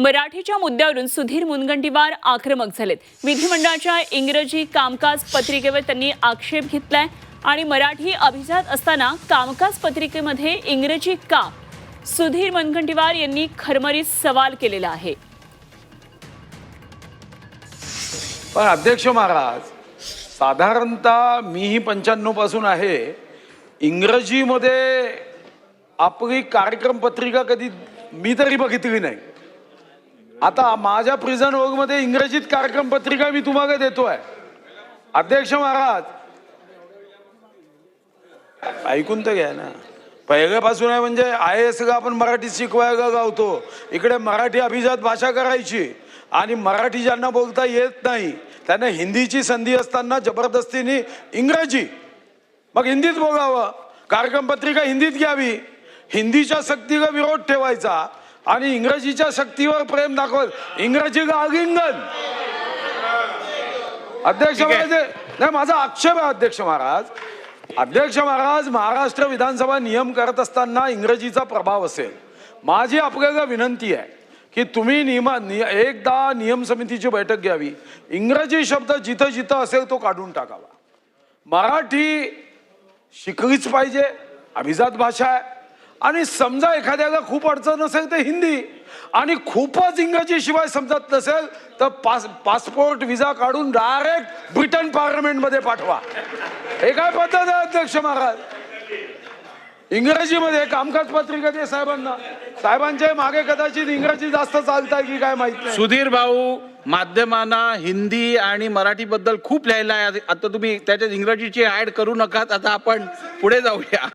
मराठीच्या मुद्द्यावरून सुधीर मुनगंटीवार आक्रमक झालेत. विधिमंडळाच्या इंग्रजी कामकाज पत्रिकेवर त्यांनी आक्षेप घेतलाय आणि मराठी अभिजात असताना कामकाज पत्रिकेमध्ये इंग्रजी का? सुधीर मुनगंटीवार यांनी खरमरीत सवाल केलेला आहे. पण अध्यक्ष महाराज साधारणतः मीही पंच्याण्णवपासून आहे. इंग्रजीमध्ये आपली कार्यक्रम पत्रिका कधी मी तरी बघितली नाही. आता माझ्या प्रिझनमध्ये इंग्रजीत कार्यक्रम पत्रिका मी तुम्हाला देतोय. अध्यक्ष महाराज. ऐकून तर घ्या ना. पहिल्यापासून आहे म्हणजे आय एस ला आपण मराठीत शिकवायला गावतो इकडे मराठी अभिजात भाषा करायची. आणि मराठी ज्यांना बोलता येत नाही त्यांना हिंदीची संधी असताना जबरदस्तीने इंग्रजी. मग हिंदीत बोलावं. कार्यक्रम पत्रिका हिंदीत घ्यावी. हिंदीच्या सक्तीला विरोध ठेवायचा. आणि इंग्रजीच्या सक्तीवर प्रेम दाखवत. इंग्रजीला आलिंगन अध्यक्ष महाराज नाही माझा आक्षेप आहे अध्यक्ष महाराज. अध्यक्ष महाराज महाराष्ट्र विधानसभा नियम करत असताना इंग्रजीचा प्रभाव असेल. माझी आपल्याला विनंती आहे की तुम्ही नियमा नि- एकदा नियम समितीची बैठक घ्यावी. इंग्रजी शब्द जिथं जिथं असेल तो काढून टाकावा. मराठी शिकलीच पाहिजे अभिजात भाषा आहे. आणि समजा एखाद्याला खूप अडचण असेल तर हिंदी आणि खूपच इंग्रजी शिवाय समजत नसेल तर पास पासपोर्ट विजा काढून डायरेक्ट ब्रिटन पार्लमेंटमध्ये पाठवा. हे काय पद्धत आहे अध्यक्ष महाराज? इंग्रजीमध्ये कामकाज पत्रिका दे साहेबांना. साहेबांच्या मागे कदाचित इंग्रजी जास्त चालतंय की काय माहीत सुधीर भाऊ माध्यमांना हिंदी आणि मराठी बद्दल खूप लिहायला आहे. आता तुम्ही त्याच्यात इंग्रजीची ऍड करू नका आता आपण पुढे जाऊया.